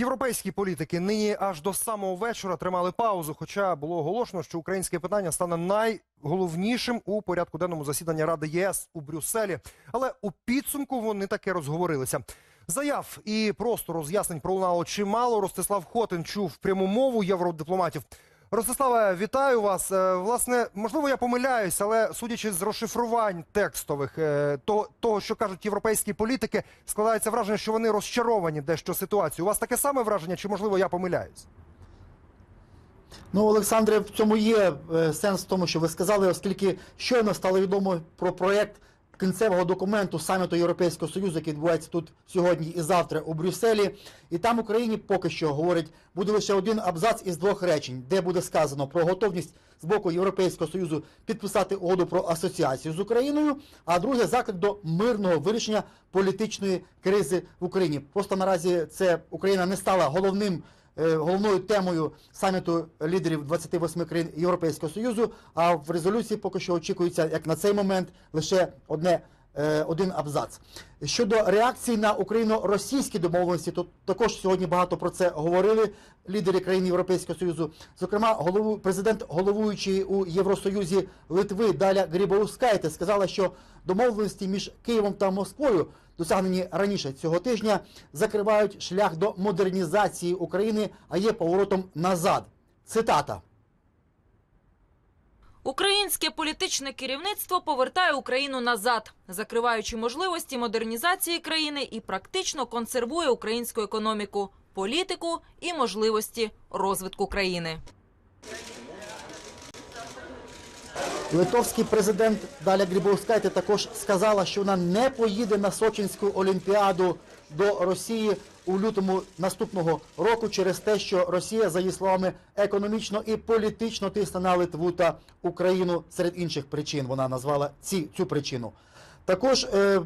Європейські політики нині аж до самого вечора тримали паузу, хоча було оголошено, що українське питання стане найголовнішим у порядку денному засідання Ради ЄС у Брюсселі. Але у підсумку вони таки розговорилися. Заяв і просто роз'яснень пролунало чимало. Ростислав Хотин чув пряму мову євродипломатів. Ростиславе, вітаю вас. Е, Власне, можливо, я помиляюсь, але судячи з розшифрувань текстових е, того, що кажуть європейські політики, складається враження, що вони розчаровані дещо ситуацією. У вас таке саме враження, чи можливо я помиляюсь? Ну, Олександре, в цьому є е, сенс в тому, що ви сказали, оскільки щойно стало відомо про проєкт кінцевого документу саміту Європейського Союзу, який відбувається тут сьогодні і завтра у Брюсселі. І там Україні поки що говорить, буде лише один абзац із двох речень, де буде сказано про готовність з боку Європейського Союзу підписати угоду про асоціацію з Україною, а друге заклик до мирного вирішення політичної кризи в Україні. Просто наразі це Україна не стала головним головною темою саміту лідерів 28 країн Європейського Союзу. А в резолюції поки що очікується, як на цей момент, лише одне. е, Один абзац щодо реакції на україно-російські домовленості, то також сьогодні багато про це говорили лідери країн Європейського Союзу. Зокрема, голову президент головуючий у Євросоюзі Литви Даля Грібоускайте сказала, що домовленості між Києвом та Москвою, досягнені раніше цього тижня, закривають шлях до модернізації України, а є поворотом назад. Цитата. Українське політичне керівництво повертає Україну назад, закриваючи можливості модернізації країни і практично консервує українську економіку, політику і можливості розвитку країни. Литовський президент Даля Грибовскайте також сказала, що вона не поїде на Сочинську олімпіаду до Росії у лютому наступного року через те, що Росія, за її словами, економічно і політично тисне на Литву та Україну серед інших причин. Вона назвала ці цю причину. Також е,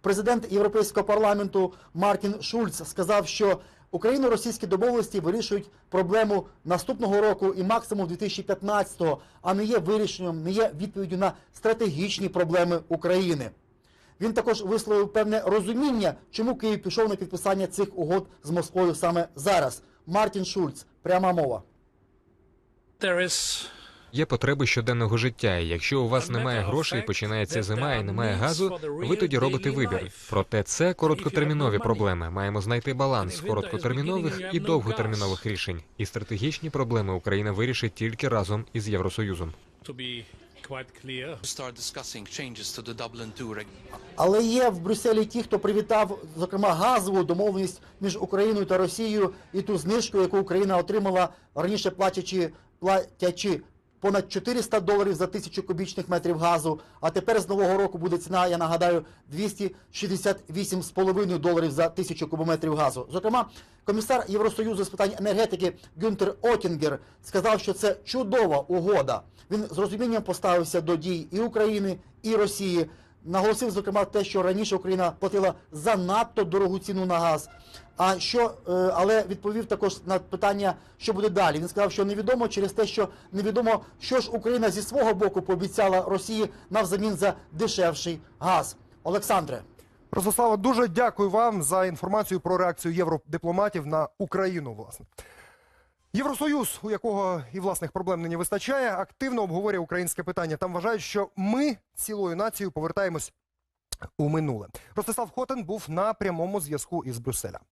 президент Європейського парламенту Мартін Шульц сказав, що Україно-російські домовленості вирішують проблему наступного року і максимум 2015-го, а не є вирішенням, не є відповіддю на стратегічні проблеми України. Він також висловив певне розуміння, чому Київ пішов на підписання цих угод з Москвою саме зараз. Мартін Шульц, пряма мова. There is Є потреби щоденного життя, і якщо у вас немає грошей, починається зима і немає газу, ви тоді робите вибір. Проте це короткотермінові проблеми. Маємо знайти баланс короткотермінових і довготермінових рішень. І стратегічні проблеми Україна вирішить тільки разом із Євросоюзом. Але є в Брюсселі ті, хто привітав, зокрема, газову домовленість між Україною та Росією і ту знижку, яку Україна отримала раніше платячи, платячи понад 400 доларів за тисячу кубічних метрів газу. А тепер з нового року буде ціна, я нагадаю, 268,5 доларів за тисячу кубометрів газу. Зокрема, комісар Євросоюзу з питань енергетики Гюнтер Отінгер сказав, що це чудова угода. Він з розумінням поставився до дій і України, і Росії. Наголосив, зокрема, те, що раніше Україна платила занадто дорогу ціну на газ. А що, е, але відповів також на питання, що буде далі. Він сказав, що невідомо через те, що невідомо, що ж Україна зі свого боку пообіцяла Росії навзамін за дешевший газ. Олександре. Ростислава, дуже дякую вам за інформацію про реакцію євродипломатів на Україну. Власне. Євросоюз, у якого і власних проблем нині вистачає, активно обговорює українське питання. Там вважають, що ми цілою нацією повертаємось у минуле. Ростислав Хотин був на прямому зв'язку із Брюсселя.